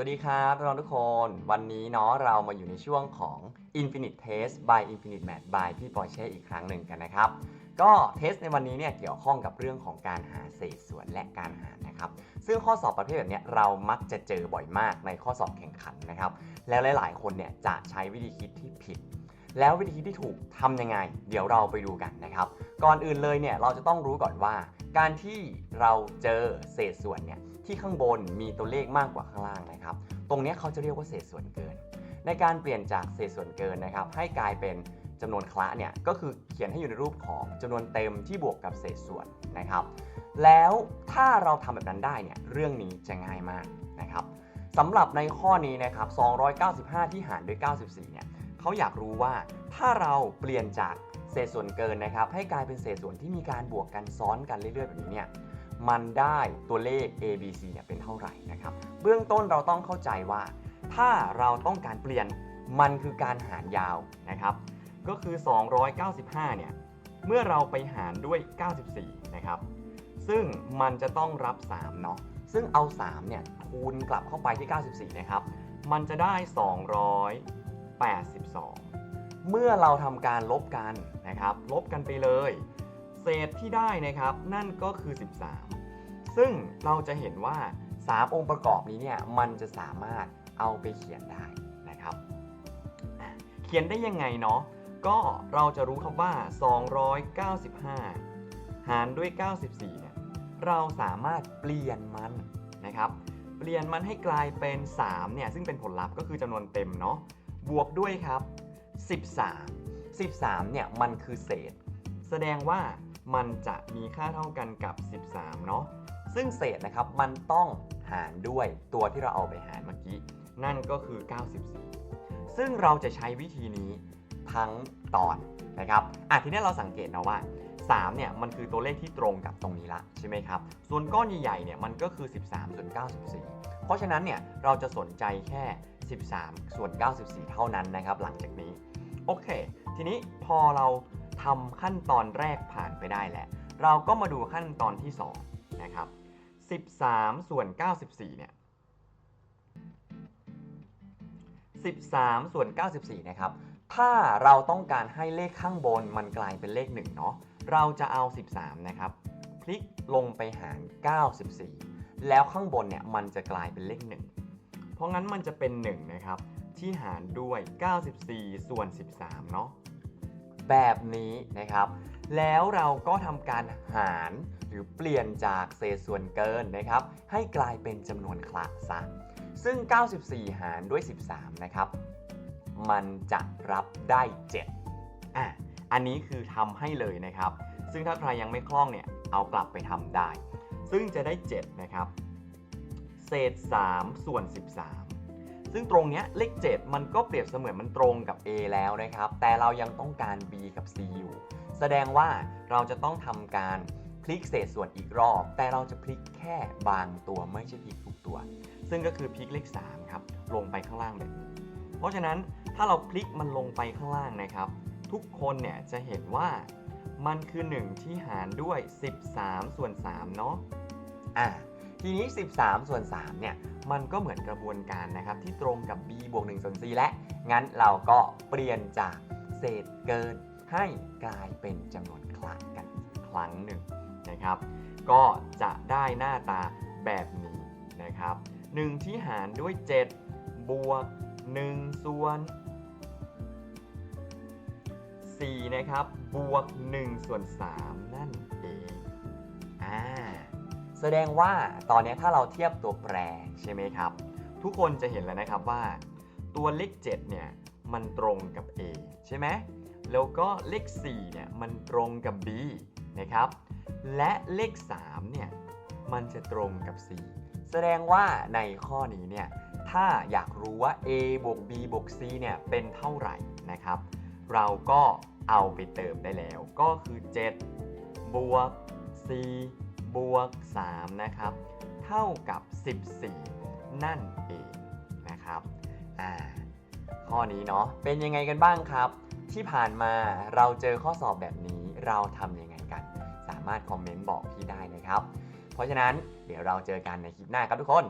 สวัสดีครับน้องทุกคนวันนี้เนาะเรามาอยู่ในช่วงของ Infinite Test by Infinite Math by พี่ปอเช่อีกครั้งหนึ่งกันนะครับ ก็เทสในวันนี้เนี่ยเกี่ยวข้องกับเรื่องของการหาเศษส่วนและการหารนะครับ ซึ่งข้อสอบประเภทแบบเนี้ยเรามักจะเจอบ่อยมากในข้อสอบแข่งขันนะครับ แล้วหลาย ๆ คนเนี่ยจะใช้วิธีคิดที่ผิด แล้ววิธีคิดที่ถูกทำยังไง เดี๋ยวเราไปดูกันนะครับ ก่อนอื่นเลยเนี่ยเราจะต้องรู้ก่อนว่า การที่เราเจอเศษส่วนเนี่ย ที่ข้างบนมีตัวเลขมากกว่าข้างล่างนะครับ ตรงนี้เขาจะเรียกว่าเศษส่วนเกิน ในการเปลี่ยนจากเศษส่วนเกินนะครับ ให้กลายเป็นจำนวนคละเนี่ยก็คือเขียนให้อยู่ในรูปของจำนวนเต็มที่บวกกับเศษส่วนนะครับ แล้วถ้าเราทำแบบนั้นได้เนี่ยเรื่องนี้จะง่ายมากนะครับสำหรับในข้อนี้นะครับ 295 ที่หารด้วย 94 เนี่ยเขาอยากรู้ว่าถ้าเราเปลี่ยนจากเศษส่วนเกินนะครับ ให้กลายเป็นเศษส่วนที่มีการบวกกันซ้อนกันเรื่อยๆแบบนี้เนี่ย มันได้ตัวเลข a b c เนี่ยเป็นเท่าไหร่นะครับ เบื้องต้นเราต้องเข้าใจว่า ถ้าเราต้องการเปลี่ยนมันคือการหารยาวนะครับ ก็คือ 295 เนี่ย เมื่อเราไปหารด้วย 94 นะครับ ซึ่งมันจะต้องรับ 3 เนาะ ซึ่งเอา 3 เนี่ยคูณกลับเข้าไปที่ 94 นะครับ มันจะได้ 282 เมื่อเราทำการลบกันนะครับ ลบกันไปเลย เศษที่ได้นะครับนั่นก็คือ 13 ซึ่งเราจะเห็นว่า 3 องค์ประกอบนี้เนี่ยมันจะสามารถเอาไปเขียนได้นะครับ เขียนได้ยังไงเนาะก็เราจะรู้ครับว่า 295 หารด้วย 94เนี่ยเราสามารถเปลี่ยนมันนะครับเปลี่ยนมันให้กลายเป็น3เนี่ยซึ่งเป็นผลลัพธ์ก็คือจำนวนเต็มเนาะบวกด้วยครับ 13 13เนี่ยมันคือเศษ แสดงว่า มันจะมีค่าเท่ากันกับ 13 เนาะ ซึ่งเศษนะครับมันต้องหารด้วยตัวที่เราเอาไปหารเมื่อกี้ นั่นก็คือ 94 ซึ่งเราจะใช้วิธีนี้ทั้งตอนนะครับอะทีนี้เราสังเกตนะว่า 3 เนี่ยมันคือตัวเลขที่ตรงกับตรงนี้ละใช่ไหมครับ ส่วนก้อนใหญ่ๆเนี่ยมันก็คือ 13ส่วน94 เพราะฉะนั้นเนี่ยเราจะสนใจแค่ 13ส่วน94 เท่านั้นนะครับ หลังจากนี้ โอเค ทีนี้พอเรา ทำขั้นตอนแรกผ่านไปได้แล้ว เราก็มาดูขั้นตอนที่ 2 นะครับ 13 ส่วน 94 เนี่ย 13 ส่วน 94 นะครับ ถ้าเราต้องการให้เลขข้างบนมันกลายเป็นเลข 1 เนาะ เราจะเอา 13 นะครับ พลิกลงไปหาร 94 แล้วข้างบนเนี่ยมันจะกลายเป็นเลข 1 เพราะงั้นมันจะเป็น 1 นะครับ ที่หารด้วย 94 ส่วน 13 เนาะ แบบนี้นะครับ แล้วเราก็ทำการหารหรือเปลี่ยนจากเศษส่วนเกินนะครับ ให้กลายเป็นจำนวนคละซะซึ่ง 94 หารด้วย 13 นะครับ มันจะรับได้ 7 อะ อันนี้คือทำให้เลยนะครับ ซึ่งถ้าใครยังไม่คล่องเนี่ย เอากลับไปทำได้ ซึ่งจะได้ 7 นะครับ เศษ 3 ส่วน 13 ซึ่งตรงเนี้ยเลข 7 มันก็เปรียบเสมือนมันตรงกับ A แล้วนะครับ แต่เรายังต้องการ B กับ C อยู่ แสดงว่าเราจะต้องทำการพลิกเศษส่วนอีกรอบ แต่เราจะพลิกแค่บางตัวไม่ใช่พลิกทุกตัว ซึ่งก็คือพลิกเลข 3 ครับ ลงไปข้างล่างแบบนี้ เพราะฉะนั้นถ้าเราพลิกมันลงไปข้างล่างนะครับ ทุกคนเนี่ยจะเห็นว่ามันคือ 1 ที่หารด้วย 13 ส่วน3เนาะอะ ทีนี้ 13 ส่วน 3 เนี่ย มันก็เหมือนกระบวนการนะครับ ที่ตรงกับ b บวก1ส่วน c และ งั้นเราก็เปลี่ยนจากเศษเกินให้กลายเป็นจำนวนคละกันอีกครั้งหนึ่งนะครับ ก็จะได้หน้าตาแบบนี้นะครับ 1 ที่หารด้วย 7 บวก 1 ส่วน 4 นะครับ บวก 1 ส่วน 3 นั่นเอง อ่า แสดงว่าตอนนี้ถ้าเราเทียบตัวแปรใช่ไหมครับ ทุกคนจะเห็นแล้วนะครับว่า ตัวเลข 7 เนี่ย มันตรงกับ A ใช่ไหมแล้วก็เลข 4 เนี่ย มันตรงกับ B นะครับ และเลข 3 เนี่ย มันจะตรงกับ C แสดงว่าในข้อนี้เนี่ย ถ้าอยากรู้ว่า A บวก B บวก C เนี่ย เป็นเท่าไหร่นะครับ เราก็เอาไปเติมได้แล้ว ก็คือ 7 บวก 4 บวก 3 นะครับ เท่ากับ 14 นั่นเองนะครับอ่าข้อนี้เนาะเป็นยังไงกันบ้างครับ ที่ผ่านมาเราเจอข้อสอบแบบนี้เราทำยังไงกัน สามารถคอมเมนต์บอกพี่ได้นะครับ เพราะฉะนั้นเดี๋ยวเราเจอกันในคลิปหน้าครับทุกคน